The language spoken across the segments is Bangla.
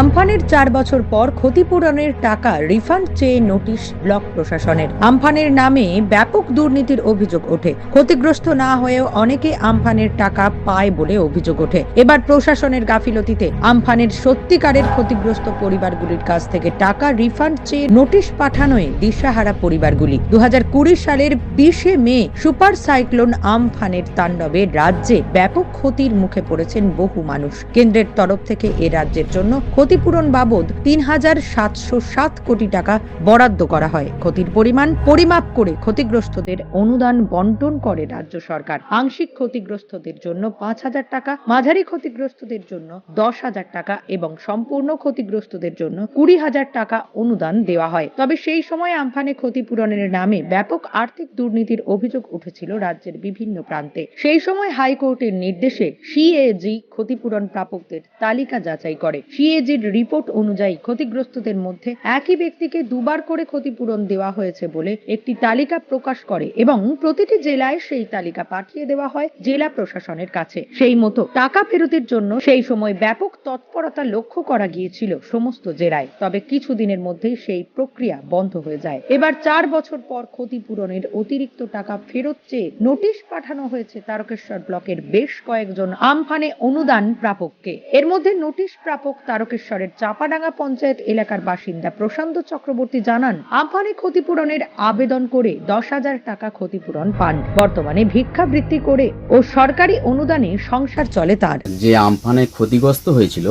আমফানের চার বছর পর ক্ষতিপূরণের টাকা রিফান্ড চেয়ে নোটিশ ব্লক প্রশাসনের। আমফানের নামে ব্যাপক দুর্নীতির অভিযোগ ওঠে। ক্ষতিগ্রস্ত না হয়েও অনেকে আমফানের টাকা পায় বলে অভিযোগ ওঠে। এবার প্রশাসনের গাফিলতিতে আমফানের সত্যিকারের ক্ষতিগ্রস্ত পরিবারগুলির কাছ থেকে টাকা রিফান্ড চেয়ে নোটিশ পাঠানোয় দিশাহারা পরিবারগুলি। দু হাজার কুড়ি সালের বিশে মে সুপার সাইক্লোন আমফানের তাণ্ডবে রাজ্যে ব্যাপক ক্ষতির মুখে পড়েছেন বহু মানুষ। কেন্দ্রের তরফ থেকে এ রাজ্যের জন্য ক্ষতিপূরণ বাবদ তিন হাজার সাতশো সাত কোটি টাকা বরাদ্দ করা হয়। ক্ষতির পরিমাণ পরিমাপ করে ক্ষতিগ্রস্তদের অনুদান বন্টন করে রাজ্য সরকার। আংশিক ক্ষতিগ্রস্তদের জন্য পাঁচ হাজার টাকা, মাঝারি ক্ষতিগ্রস্তদের জন্য দশ হাজার টাকা এবং সম্পূর্ণ ক্ষতিগ্রস্তদের জন্য কুড়ি হাজার টাকা অনুদান দেওয়া হয়। তবে সেই সময় আমফানে ক্ষতিপূরণের নামে ব্যাপক আর্থিক দুর্নীতির অভিযোগ উঠেছিল রাজ্যের বিভিন্ন প্রান্তে। সেই সময় হাইকোর্টের নির্দেশে সিএজি ক্ষতিপূরণ প্রাপকদের তালিকা যাচাই করে। সিএজির রিপোর্ট অনুযায়ী ক্ষতিগ্রস্তদের মধ্যে একই ব্যক্তিকে দুবার করে ক্ষতিপূরণ দেওয়া হয়েছে বলে একটি তালিকা প্রকাশ করে এবং প্রতিটি জেলায় সেই তালিকা পাঠিয়ে দেওয়া হয় জেলা প্রশাসনের কাছে। সেই মতো টাকা ফেরতের জন্য সেই সময় ব্যাপক তৎপরতা লক্ষ্য করা গিয়েছিল সমস্ত জেলায়। তবে কিছুদিনের মধ্যেই সেই প্রক্রিয়া বন্ধ হয়ে যায়। এবার চার বছর পর ক্ষতিপূরণের অতিরিক্ত টাকা ফেরত চেয়ে নোটিশ পাঠানো হয়েছে তারকেশ্বর ব্লকের বেশ কয়েকজন আমফানে অনুদান প্রাপককে। এর মধ্যে নোটিশ প্রাপক তারকেশ্বরের চাপাডাঙ্গা পঞ্চায়েত এলাকার বাসিন্দা প্রশান্ত চক্রবর্তী জানান আমফানে ক্ষতিপূরণের আবেদন করে দশ হাজার টাকা ক্ষতিপূরণ পান। বর্তমানে ভিক্ষাবৃত্তি করে ও সরকারি অনুদানে সংসার চলে তার। যে আমফানে ক্ষতিগ্রস্ত হয়েছিল,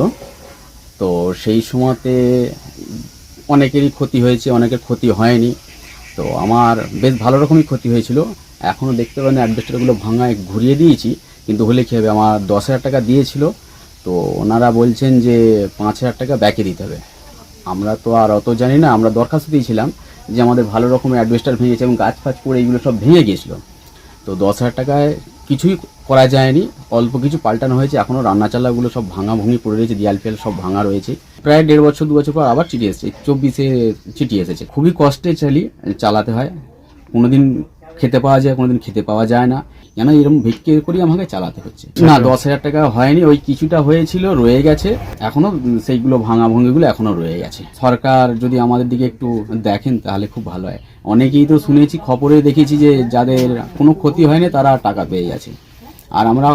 তো সেই সময়তে অনেকেরই ক্ষতি হয়েছে, অনেকের ক্ষতি হয়নি। তো আমার বেশ ভালো রকমই ক্ষতি হয়েছিল। এখনও দেখতে পারেন অ্যাডভেস্টারগুলো ভাঙায় ঘুরিয়ে দিয়েছি, কিন্তু হলে কী হবে? আমার দশ হাজার টাকা দিয়েছিল। তো ওনারা বলছেন যে পাঁচ হাজার টাকা ব্যাকে দিতে হবে। আমরা তো আর অত জানি না, আমরা দরখাস্ত দিয়েছিলাম যে আমাদের ভালো রকমের অ্যাডভেস্টার ভেঙেছে এবং গাছ ফাছ পড়ে এইগুলো সব ভেঙে গিয়েছিল। তো দশ হাজার টাকায় কিছুই করা যায়নি, অল্প কিছু পাল্টানো হয়েছে এখনও রান্না চালাগুলো সব ভাঙা ভুঙি পড়ে রয়েছে, দিয়াল ফিয়াল সব ভাঙা রয়েছে। প্রায় দেড় বছর, দু বছর পর আবার চিঠি এসেছে, চব্বিশে চিঠি এসেছে। খুবই কষ্টে চালি, চালাতে হয়। কোনোদিন খেতে পাওয়া যায় কোনোদিন খেতে পাওয়া যায় না। কেন এরকম ভিক্ষে করি আমাকে চালাতে হচ্ছে? না দশ হাজার টাকা হয়নি ওই কিছুটা হয়েছিল রয়ে গেছে। এখনও সেইগুলো ভাঙা ভঙ্গিগুলো এখনও রয়ে গেছে। সরকার যদি আমাদের দিকে একটু দেখেন তাহলে খুব ভালো হয়। অনেকেই তো শুনেছি খবরে দেখেছি যে যাদের কোনো ক্ষতি হয়নি তারা টাকা পেয়ে গেছে। আর আমরা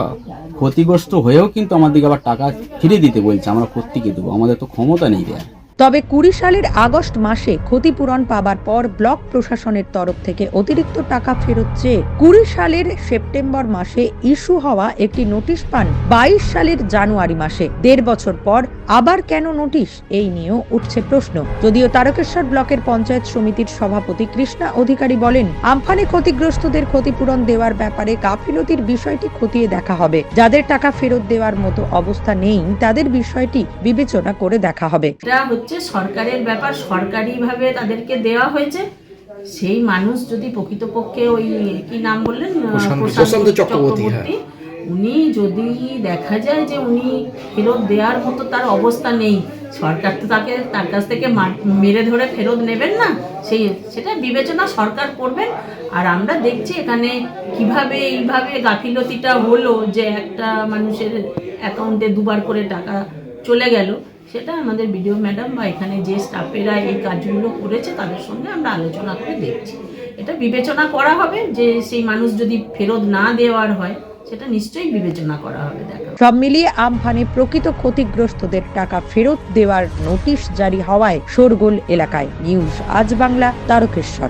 ক্ষতিগ্রস্ত হয়েও কিন্তু আমার দিকে আবার টাকা ফিরে দিতে বলছে আমরা প্রত্যেকে দেবো। আমাদের তো ক্ষমতা নেই দেয়ার। তবে কুড়ি সালের আগস্ট মাসে ক্ষতিপূরণ পাবার পর ব্লক প্রশাসনের তরফ থেকে অতিরিক্ত টাকা ফেরত চেয়ে কুড়ি সালের সেপ্টেম্বর মাসে ইস্যু হওয়া একটি নোটিশ পান বাইশ সালের জানুয়ারি মাসে। দেড় বছর পর আবার কেন নোটিশ? এই নিয়েও উঠছে প্রশ্ন। যদিও তারকেশ্বর ব্লকের পঞ্চায়েত সমিতির সভাপতি কৃষ্ণা অধিকারী বলেন, আমফানে ক্ষতিগ্রস্তদের ক্ষতিপূরণ দেওয়ার ব্যাপারে গাফিলতির বিষয়টি খতিয়ে দেখা হবে। যাদের টাকা ফেরত দেওয়ার মতো অবস্থা নেই, তাদের বিষয়টি বিবেচনা করে দেখা হবে। হচ্ছে সরকারের ব্যাপার সরকারিভাবে তাদেরকে দেওয়া হয়েছে। সেই মানুষ যদি প্রকৃতপক্ষে ওই কি নাম বললেন? প্রশান্ত- চক্রবর্তী, হ্যাঁ। উনি যদি দেখা যায় যে উনি ফেরত দেওয়ার মতো তার অবস্থা নেই সরকার তো তাকে তার কাছ থেকে মেরে ধরে ফেরত নেবেন না সেই সেটা বিবেচনা সরকার করবেন। আর আমরা দেখছি এখানে কীভাবে এইভাবে গাফিলতিটা হলো যে একটা মানুষের অ্যাকাউন্টে দুবার করে টাকা চলে গেল। সেটা আমাদের বিডিও ম্যাডাম বা এখানে যে স্টাফেরা এই কাজগুলো করেছে, তাদের সঙ্গে আমরা আলোচনা করে দেখছি। এটা বিবেচনা করা হবে যে সেই মানুষ যদি ফেরত না দেওয়ার হয়, সেটা নিশ্চয়ই বিবেচনা করা হবে, দেখা সব মিলিয়ে আমফানে প্রকৃত ক্ষতিগ্রস্তদের টাকা ফেরত দেওয়ার নোটিশ জারি হওয়ায় শোরগোল এলাকায় নিউজ। আজ বাংলা তারকেশ্বর।